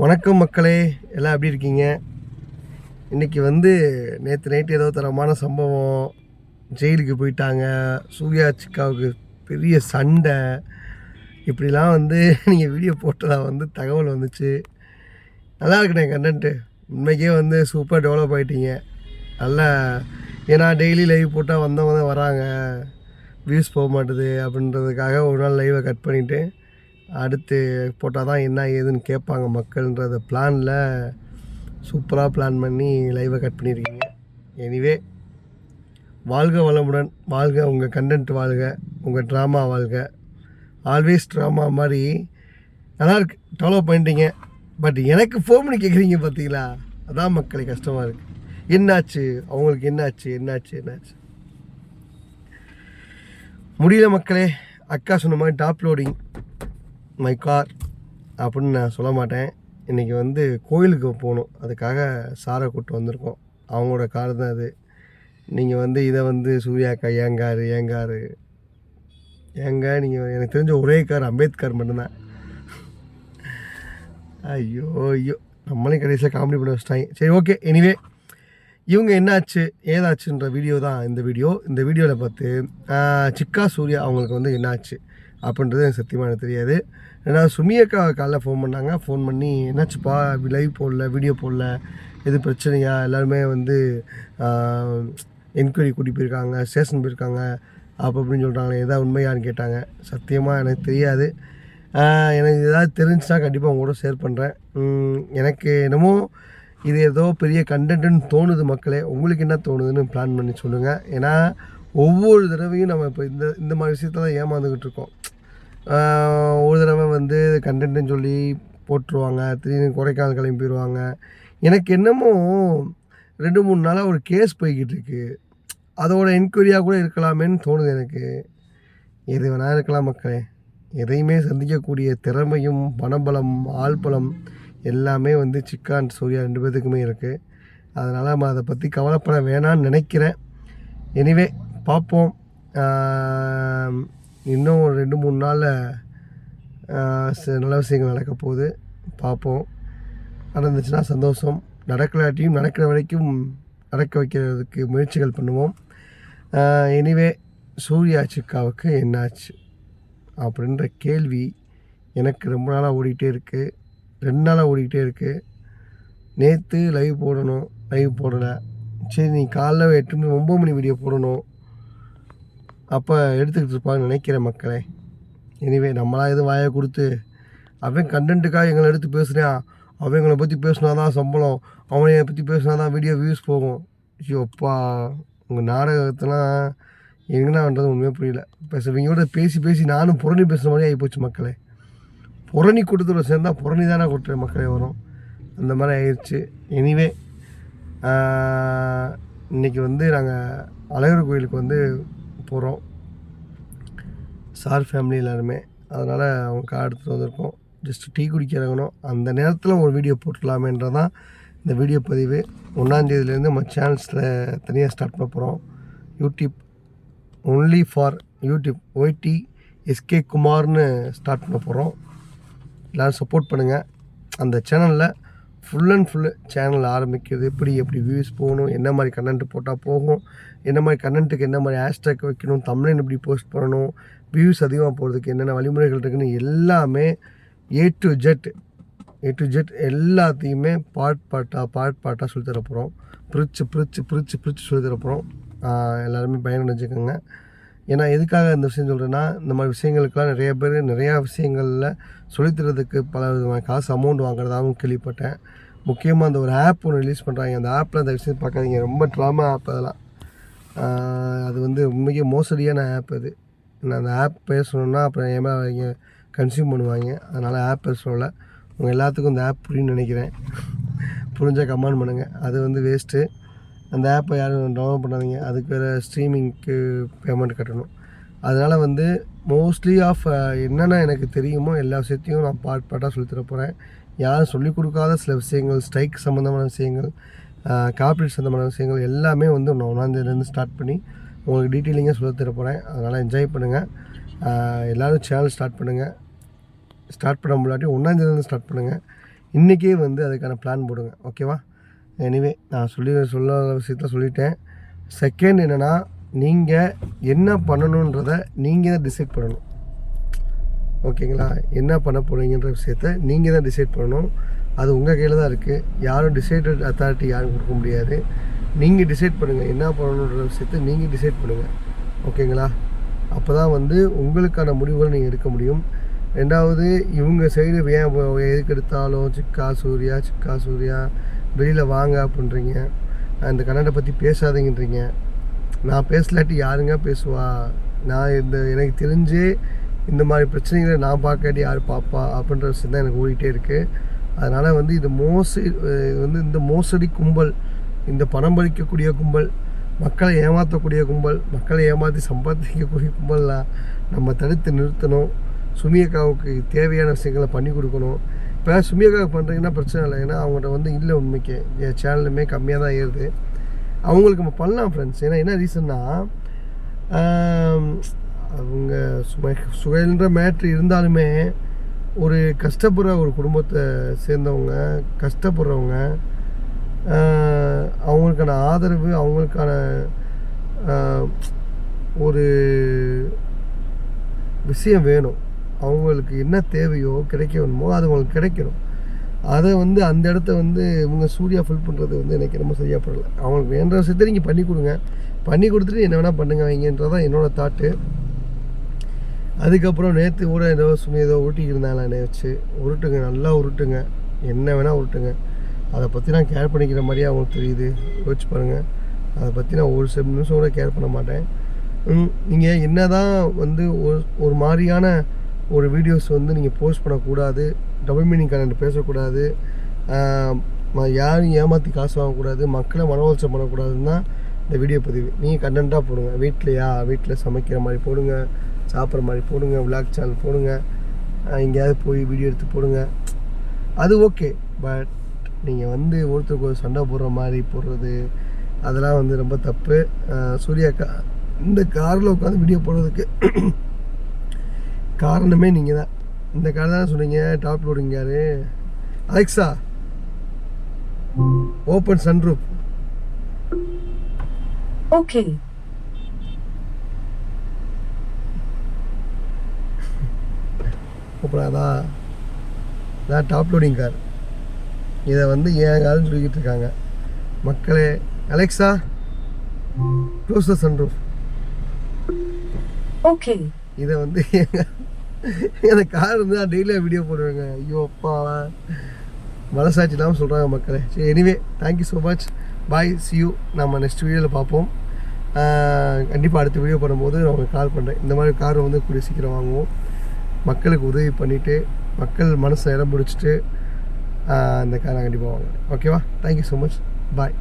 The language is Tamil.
வணக்கம் மக்களே எல்லாம் எப்படி இருக்கீங்க? இன்றைக்கி வந்து நேற்று நைட்டு ஏதோ தரமான சம்பவம். ஜெயிலுக்கு போயிட்டாங்க. சூர்யா சிக்காவுக்கு பெரிய சண்டை. இப்படிலாம் வந்து நீங்கள் வீடியோ போட்டதாக வந்து தகவல் வந்துச்சு. நல்லா இருக்குண்ணே கண்டென்ட்டு உண்மைக்கே வந்து சூப்பர் டெவலப் ஆகிட்டீங்க நல்லா ஏன்னா டெய்லி லைவ் போட்டால் வந்தவங்க தான் வராங்க. வியூஸ் போக மாட்டுது அப்படின்றதுக்காக ஒரு நாள் லைவை கட் பண்ணிவிட்டு அடுத்து போட்டால் தான் என்ன ஏதுன்னு கேட்பாங்க மக்கள்ன்றத பிளானில் சூப்பராக பிளான் பண்ணி லைவை கட் பண்ணியிருக்கீங்க எனிவே வாழ்க வளமுடன். வாழ்க உங்கள் கண்டென்ட் வாழ்க உங்கள் ட்ராமா வாழ்க. ஆல்வேஸ் ட்ராமா மாதிரி நல்லா இருக்கு. டெவலப் பண்ணிட்டீங்க. பட் எனக்கு ஃபோன் பண்ணி கேட்குறீங்க பார்த்தீங்களா அதான் மக்களே கஷ்டமாக இருக்குது என்னாச்சு? அவங்களுக்கு என்னாச்சு? என்னாச்சு? என்னாச்சு? முடியல மக்களே. அக்கா சொன்ன மாதிரி டாப் லோடிங் மை கார் அப்படின்னு நான் சொல்ல மாட்டேன். இன்றைக்கி வந்து கோயிலுக்கு போகணும். அதுக்காக சாரை கூப்பிட்டு வந்திருக்கோம். அவங்களோட கார் தான் அது. நீங்கள் வந்து இதை வந்து சூர்யாக்கா ஏன் ஏங்கார் ஏங்க நீங்கள் எனக்கு தெரிஞ்ச ஒரே கார் அம்பேத்கர் மட்டும்தான். ஐயோ ஐயோ. நம்மளே கடைசியாக காமெடி பண்ண வச்சிட்டாங்க. சரி ஓகே எனிவே இவங்க என்னாச்சு? ஏதாச்சுன்ற வீடியோ தான் இந்த வீடியோ இந்த வீடியோவில் பார்த்து சிக்கா சூர்யா அவங்களுக்கு வந்து என்னாச்சு? அப்படின்றது எனக்கு சத்தியமாக எனக்கு தெரியாது. ஏன்னா சுமியக்கா காலைல ஃபோன் பண்ணாங்க. ஃபோன் பண்ணி என்னாச்சுப்பா? லைவ் போடல வீடியோ போடல. எது பிரச்சனையா? எல்லாருமே வந்து என்கொயரி கூட்டி போயிருக்காங்க. ஸ்டேஷன் போயிருக்காங்க. அப்போ அப்படின்னு சொல்கிறாங்க எதாவது உண்மையான்னு கேட்டாங்க. சத்தியமாக எனக்கு தெரியாது. எனக்கு ஏதாவது தெரிஞ்சுன்னா கண்டிப்பாக உங்களோட கூட ஷேர் பண்ணுறேன் எனக்கு என்னமோ இது ஏதோ பெரிய கண்டென்ட்னு தோணுது மக்களே. உங்களுக்கு என்ன தோணுதுன்னு பிளான் பண்ணி சொல்லுங்கள் ஏன்னா ஒவ்வொரு தடவையும் நம்ம இப்போ இந்த இந்த மாதிரி விஷயத்தில் தான் ஏமாந்துக்கிட்டு இருக்கோம். ஒரு தடவை வந்து கண்டென்ட்னு சொல்லி போட்டுருவாங்க. திடீர்னு கொடைக்கானல் கிளம்பி போயிடுவாங்க எனக்கு என்னமோ ரெண்டு மூணு நாளாக ஒரு கேஸ் போய்கிட்டு இருக்கு. அதோட என்கொயரியாக கூட இருக்கலாமேன்னு தோணுது எனக்கு. எது வேணால் இருக்கலாம் மக்களே. எதையுமே சந்திக்கக்கூடிய திறமையும் பணபலம் ஆள்பலம் எல்லாமே வந்து சிக்கான் சூர்யா ரெண்டு பேர்த்துக்குமே இருக்குது அதனால் நம்ம அதை பற்றி கவலைப்பட வேணாம்னு நினைக்கிறேன். எனிவே பார்ப்போம். இன்னும் ஒரு ரெண்டு மூணு நாளில் நல்ல விஷயங்கள் நடக்க போகுது. பார்ப்போம். நடந்துச்சுன்னா சந்தோஷம். நடக்கலாட்டியும் நடக்கிற வரைக்கும் நடக்க வைக்கிறதுக்கு முயற்சிகள் பண்ணுவோம். எனிவே சூர்யா சிக்காவுக்கு என்னாச்சு? அப்படின்ற கேள்வி எனக்கு ரொம்ப நாளாக ஓடிக்கிட்டே இருக்குது ரெண்டு நாளாக ஓடிக்கிட்டே இருக்குது நேற்று லைவ் போடணும். லைவ் போடலை. சரி நீ காலைல எட்டு மணி ஒம்பது மணி வீடியோ போடணும். அப்போ எடுத்துக்கிட்டு இருப்பாங்கன்னு நினைக்கிறேன் மக்களே. எனிவே நம்மளாக எதுவும் வாயை கொடுத்து அவன் கண்டென்ட்டுக்காக எங்களை எடுத்து பேசுகிறான் அவங்கள பற்றி பேசினா தான் சம்பளம் அவனை பற்றி பேசினா தான் வீடியோ வியூஸ் போகும் ஐயோப்பா உங்கள் நாடகத்தெல்லாம் என்னன்றது உண்மையாக புரியல. பேசுவீங்களோட பேசி பேசி நானும் புரணி பேசுகிற மாதிரி ஆகிப்போச்சு மக்களே. புரணி கூட்டத்தோட சேர்ந்தா புரணி தானே கொட்டுற மக்களே வரும். அந்த மாதிரி ஆயிடுச்சு எனிவே இன்றைக்கி வந்து நாங்கள் அழகர் கோயிலுக்கு வந்து போகிறோம். சார் ஃபேமிலி எல்லாருமே. அதனால் அவங்க கார் எடுத்துகிட்டு வந்திருக்கோம். ஜஸ்ட் டீ குடிக்க இறங்கணும் அந்த நேரத்தில் ஒரு வீடியோ போட்டுடலாமேன்றதான் இந்த வீடியோ பதிவு. ஒன்றாந்தேதியிலேருந்து நம்ம சேனல்ஸில் தனியாக ஸ்டார்ட் பண்ண போகிறோம் YouTube only for YouTube YT SK குமார்னு start பண்ண போகிறோம் எல்லோரும் சப்போர்ட் பண்ணுங்கள் அந்த சேனலில் ஃபுல் அண்ட் ஃபுல்லு சேனல் ஆரம்பிக்கிறது. எப்படி எப்படி வியூஸ் போகணும் என்ன மாதிரி கண்டென்ட் போட்டால் போகும் என்ன மாதிரி கண்டென்ட்டுக்கு என்ன மாதிரி ஹேஷ்டேக் வைக்கணும் தமிழன் எப்படி போஸ்ட் பண்ணணும் வியூஸ் அதிகமாக போகிறதுக்கு என்னென்ன வழிமுறைகள் இருக்குன்னு எல்லாமே A to Z A to Z எல்லாத்தையுமே பாட் பாட்டாக பாட் பாட்டாக சொல்லித்தர போகிறோம் பிரித்து பிரித்து பிரித்து பிரித்து சொல்லித்தர போகிறோம் எல்லாருமே பயனடைஞ்சுக்கோங்க. ஏன்னா எதுக்காக இந்த விஷயம் சொல்கிறேன்னா இந்த மாதிரி விஷயங்களுக்கெல்லாம் நிறைய பேர் நிறையா விஷயங்களில் சொல்லித்தரதுக்கு பல விதமான காசு அமௌண்ட் வாங்குறதாகவும் கேள்விப்பட்டேன். முக்கியமாக அந்த ஒரு ஆப் ஒன்று ரிலீஸ் பண்ணுறாங்க அந்த ஆப்பில் அந்த விஷயம் பார்க்காதீங்க. ரொம்ப ட்ராமா ஆப் அதெல்லாம். அது வந்து மிக மோசடியான ஆப் அது. நான் அந்த ஆப் பேர் சொன்னோன்னா அப்புறம் ஏமா அவங்க கன்சியூம் பண்ணுவாங்க. அதனால் ஆப் பேர் சொல்லலை. உங்கள் எல்லாத்துக்கும் இந்த ஆப் புரியும்னு நினைக்கிறேன். புரிஞ்சால் கமெண்ட் பண்ணுங்கள் அது வந்து வேஸ்ட்டு அந்த ஆப்பை யாரும் டவுன்லோட் பண்ணாதீங்க. அதுக்கு வேறு ஸ்ட்ரீமிங்க்கு பேமெண்ட் கட்டணும். அதனால் வந்து மோஸ்ட்லி ஆஃப் என்னென்ன எனக்கு தெரியுமோ எல்லா விஷயத்தையும் நான் பார்ட் பார்ட்டாக சொல்லித்தர போகிறேன் யாரும் சொல்லிக் கொடுக்காத சில விஷயங்கள் ஸ்ட்ரைக் சம்மந்தமான விஷயங்கள் கார்பரேட் சம்மந்தமான விஷயங்கள் எல்லாமே வந்து நான் ஒன்றாந்தேதிலேருந்து ஸ்டார்ட் பண்ணி உங்களுக்கு டீட்டெயிலிங்காக சொல்லித்தர போகிறேன் அதனால் என்ஜாய் பண்ணுங்கள் எல்லோரும் சேனல் ஸ்டார்ட் பண்ணுங்கள் ஸ்டார்ட் பண்ண முடியாட்டி ஒன்றாந்தேதிலேருந்து ஸ்டார்ட் பண்ணுங்கள் இன்றைக்கே வந்து அதுக்கான பிளான் போடுங்க. ஓகேவா எனிவே நான் சொல்லி சொல்ல விஷயத்த சொல்லிட்டேன். செகண்ட் என்னென்னா நீங்கள் என்ன பண்ணணுன்றதை நீங்கள் தான் டிசைட் பண்ணணும். ஓகேங்களா என்ன பண்ண போகிறீங்கன்ற விஷயத்த நீங்கள் தான் டிசைட் பண்ணணும். அது உங்கள் கையில் தான் இருக்குது யாரும் டிசைடட் அத்தாரிட்டி யாரும் கொடுக்க முடியாது. நீங்கள் டிசைட் பண்ணுங்கள் என்ன பண்ணணுன்ற விஷயத்த நீங்கள் டிசைட் பண்ணுங்கள் ஓகேங்களா அப்போ தான் வந்து உங்களுக்கான முடிவுகளை நீங்கள் எடுக்க முடியும். ரெண்டாவது இவங்க சைடு ஏன் எதுக்கு எடுத்தாலும் சிக்கா சூர்யா சிக்கா சூர்யா வெளியில் வாங்க அப்படின்றீங்க. அந்த கன்னடை பற்றி பேசாதீங்கன்றீங்க. நான் பேசலாட்டி யாருங்க பேசுவா? நான் இந்த எனக்கு தெரிஞ்சு இந்த மாதிரி பிரச்சனைகளை நான் பார்க்காட்டி யார் பார்ப்பா அப்படின்ற விஷயம் தான் எனக்கு ஓடிட்டே இருக்குது அதனால் வந்து இது மோசடி இது வந்து இந்த மோசடி கும்பல் இந்த பணம் பறிக்கக்கூடிய கும்பல் மக்களை ஏமாற்றக்கூடிய கும்பல் மக்களை ஏமாற்றி சம்பாதிக்கக்கூடிய கும்பல்லாம் நம்ம தடுத்து நிறுத்தணும். சுமியக்காவுக்கு தேவையான விஷயங்களை பண்ணி கொடுக்கணும். இப்போ சுமியாக்காக பண்ணுறீங்கன்னா பிரச்சனை இல்லை. ஏன்னா அவங்கள்ட்ட வந்து இல்லை உண்மைக்கு. என் சேனலுமே கம்மியாக தான் ஏறுது. அவங்களுக்கு நம்ம பண்ணலாம் ஃப்ரெண்ட்ஸ் ஏன்னா என்ன ரீசன்னா அவங்க சுமை சுகன்ற மேட்ரு இருந்தாலுமே ஒரு கஷ்டப்படுற ஒரு குடும்பத்தை சேர்ந்தவங்க கஷ்டப்படுறவங்க அவங்களுக்கான ஆதரவு அவங்களுக்கான ஒரு விஷயம் வேணும். அவங்களுக்கு என்ன தேவையோ கிடைக்க வேணுமோ அது அவங்களுக்கு கிடைக்கணும். அதை வந்து அந்த இடத்த வந்து இவங்க சூர்யா ஃபில் பண்ணுறது வந்து எனக்கு ரொம்ப சரியாக படலை அவங்களுக்கு வேண்ட விஷயத்தை நீங்கள் பண்ணி கொடுங்க. பண்ணி கொடுத்துட்டு என்ன வேணால் பண்ணுங்க வைங்கன்றதான் என்னோடய தாட்டு அதுக்கப்புறம் நேற்று கூட ஏதோ சும்மா ஏதோ உருட்டிக்கிருந்தாங்களா இருந்தாங்களே என்னை வச்சு. உருட்டுங்க நல்லா உருட்டுங்க. என்ன வேணால் உருட்டுங்க. அதை பற்றி நான் கேர் பண்ணிக்கிற மாதிரியே அவங்களுக்கு தெரியுது. யோசிச்சு பாருங்கள் அதை பற்றி நான் ஒரு சில நிமிஷம் கூட கேர் பண்ண மாட்டேன். நீங்கள் என்ன தான் வந்து ஒரு ஒரு மாதிரியான ஒரு வீடியோஸ் வந்து நீங்கள் போஸ்ட் பண்ணக்கூடாது டபுள் மீனிங் கரண்ட் பேசக்கூடாது யாரும் யாரையும் ஏமாற்றி காசு வாங்கக்கூடாது மக்களை மன பண்ணக்கூடாதுன்னா இந்த வீடியோ பதிவு. நீங்கள் கண்டென்ட்டாக போடுங்க. வீட்லையா? வீட்டில் சமைக்கிற மாதிரி போடுங்க. சாப்பிட்ற மாதிரி போடுங்க. விளாக் சேனல் போடுங்க. எங்கேயாவது போய் வீடியோ எடுத்து போடுங்க. அது ஓகே பட் நீங்கள் வந்து ஒருத்தருக்கு ஒரு சண்டை போடுற மாதிரி போடுறது அதெல்லாம் வந்து ரொம்ப தப்பு. சூர்யாக்கா சூர்யா கா இந்த காரில் உட்காந்து வீடியோ போடுறதுக்கு காரணமே நீங்கள் தான் இந்த கார் தானே சொன்னீங்க டாப் லோடிங் யாரு அலெக்ஸா ஓப்பன் சன்ரூப். அப்புறம் அதான் அதான் டாப் லோடிங் கார் இதை வந்து ஏன் காருன்னு சொல்லிக்கிட்டு இருக்காங்க. மக்களே Alexa close the sunroof Okay. இதை வந்து எனக்கு கார் வந்து நான் டெய்லியாக வீடியோ போடுவேங்க. ஐயோ அப்பா. மனசாட்சி இல்லாமல் சொல்கிறாங்க மக்களே. சரி anyway thank you so much bye see you நம்ம நெக்ஸ்ட் வீடியோவில் பார்ப்போம். கண்டிப்பாக அடுத்த வீடியோ பண்ணும்போது நான் உங்களுக்கு கால் பண்ணுறேன் இந்த மாதிரி கார் வந்து கூடிய சீக்கிரம் வாங்குவோம். மக்களுக்கு உதவி பண்ணிவிட்டு மக்கள் மனசை இடம் பிடிச்சிட்டு இந்த காரை கண்டிப்பாக வாங்குவேன் ஓகேவா தேங்க்யூ ஸோ மச் பாய்